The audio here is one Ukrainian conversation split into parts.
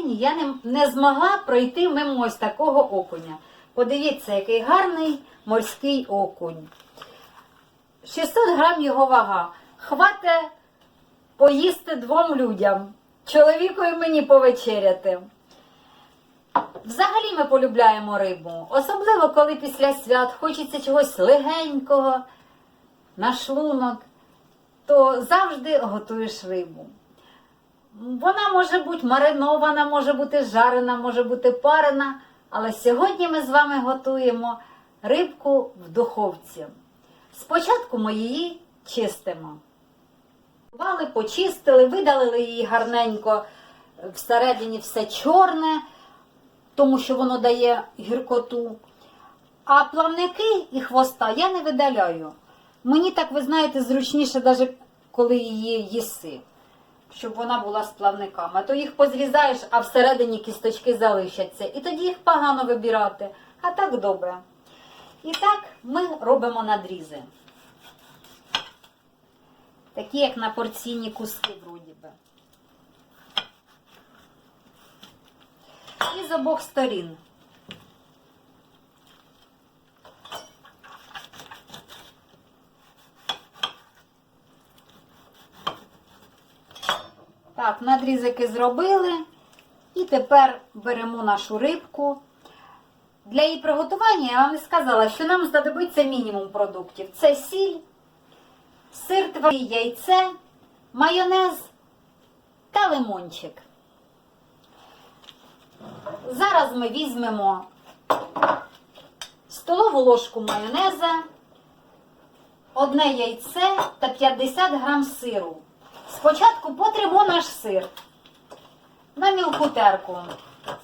магазині я не, не змогла пройти мимо ось такого окуня. Подивіться, який гарний морський окунь. 600 грам його вага. Хвате поїсти двом людям. Чоловіку і мені повечеряти. Взагалі ми полюбляємо рибу, особливо коли після свят хочеться чогось легенького на шлунок, то завжди готуєш рибу. Вона може бути маринована, може бути жарена, може бути парена, але сьогодні ми з вами готуємо рибку в духовці. Спочатку ми її чистимо. Вали, почистили, видалили її гарненько, всередині все чорне, тому що воно дає гіркоту. А плавники і хвоста я не видаляю. Мені так, ви знаєте, зручніше, навіть коли її їси, щоб вона була з плавниками. А то їх позрізаєш, а всередині кісточки залишаться. І тоді їх погано вибирати. А так добре. І так ми робимо надрізи. Такі, як на порційні куски, вроді би. І з обох сторін. Так, надрізики зробили. І тепер беремо нашу рибку. Для її приготування я вам і сказала, що нам знадобиться мінімум продуктів. Це сіль, сир твердий, яйце, майонез та лимончик. Зараз ми візьмемо столову ложку майонеза, одне яйце та 50 грам сиру. Спочатку потримо наш сир на мілку терку.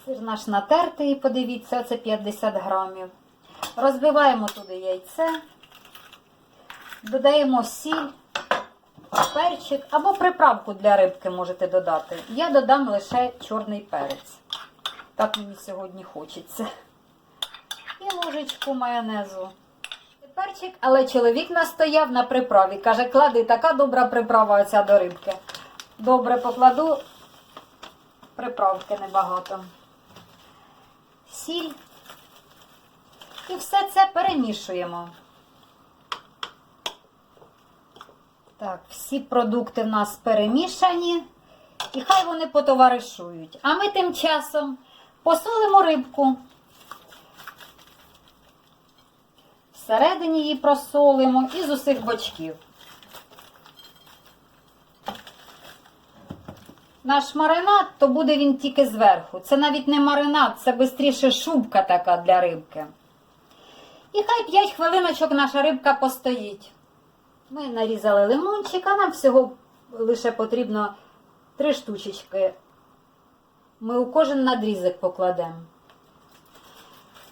Сир наш натертий, подивіться, це 50 грамів. Розбиваємо туди яйце, додаємо сіль, перчик або приправку для рибки можете додати. Я додам лише чорний перець. Так мені сьогодні хочеться. І ложечку майонезу. Перчик, але чоловік настояв на приправі. Каже, клади, така добра приправа оця до рибки. Добре, покладу приправки небагато. Сіль. І все це перемішуємо. Так, всі продукти в нас перемішані. І хай вони потоваришують. А ми тим часом посолимо рибку. Всередині її просолимо і з усіх бочків. Наш маринад, то буде він тільки зверху. Це навіть не маринад, це швидше шубка така для рибки. І хай 5 хвилиночок наша рибка постоїть. Ми нарізали лимончик, а нам всього лише потрібно 3 штучечки. Ми у кожен надрізок покладемо.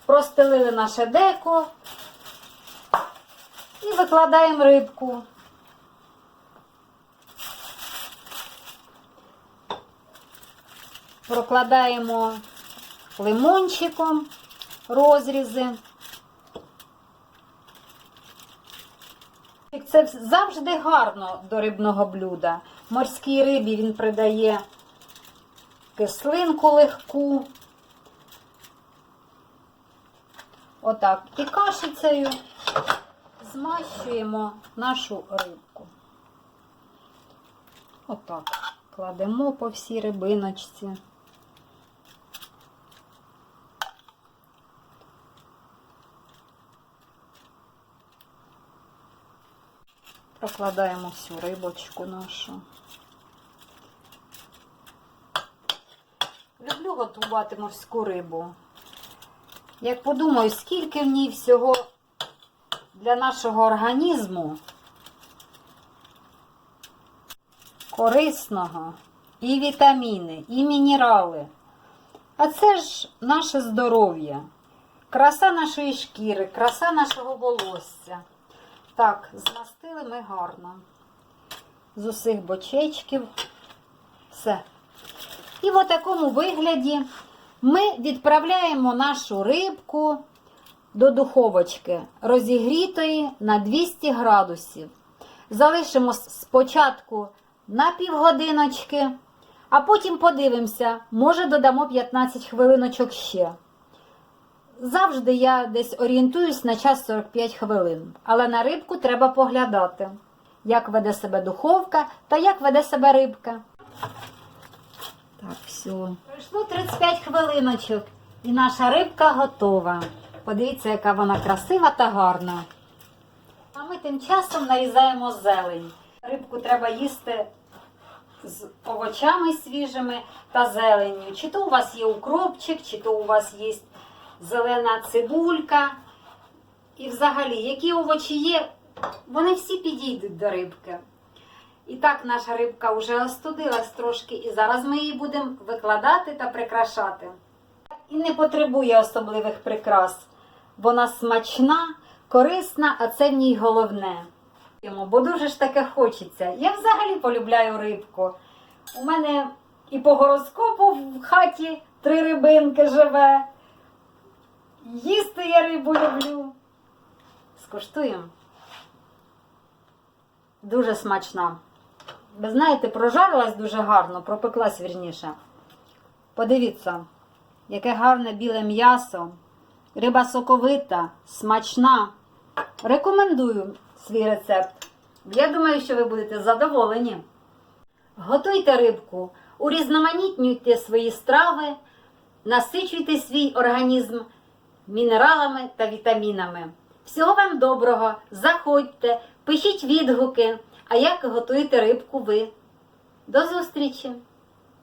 Простелили наше деко і викладаємо рибку. Прокладаємо лимончиком розрізи. Це завжди гарно до рибного блюда. Морській рибі він придає кислинку легку. Отак. І кашицею змащуємо нашу рибку. Отак. Кладемо по всій рибиночці. Прокладаємо всю рибочку нашу. Люблю готувати морську рибу. Як подумаю, скільки в ній всього для нашого організму корисного, і вітаміни, і мінерали. А це ж наше здоров'я, краса нашої шкіри, краса нашого волосся. Так, змастили ми гарно. З усіх бочечків. Все. І в такому вигляді ми відправляємо нашу рибку до духовочки розігрітої на 200 градусів. Залишимо спочатку на півгодиночки, А потім подивимося, може додамо 15 хвилиночок ще. Завжди я десь орієнтуюсь на час 45 хвилин, але на рибку треба поглядати, як веде себе духовка та як веде себе рибка. Так, все. Пройшло 35 хвилиночок, і наша рибка готова. Подивіться, яка вона красива та гарна. А ми тим часом нарізаємо зелень. Рибку треба їсти з овочами свіжими та зеленню. Чи то у вас є укропчик, чи то у вас є зелена цибулька. І взагалі, які овочі є, вони всі підійдуть до рибки. І так наша рибка вже остудилась трошки, і зараз ми її будемо викладати та прикрашати. І не потребує особливих прикрас. Вона смачна, корисна, а це в ній головне. Бо дуже ж таке хочеться. Я взагалі полюбляю рибку. У мене і по гороскопу в хаті три рибинки живе. Їсти я рибу люблю. Скуштуємо. Дуже смачна. Ви знаєте, прожарилась дуже гарно, пропеклась вірніше. Подивіться, яке гарне біле м'ясо. Риба соковита, смачна. Рекомендую свій рецепт. Я думаю, що ви будете задоволені. Готуйте рибку, урізноманітнюйте свої страви, насичуйте свій організм мінералами та вітамінами. Всього вам доброго! Заходьте, пишіть відгуки, а як готуєте рибку ви. До зустрічі!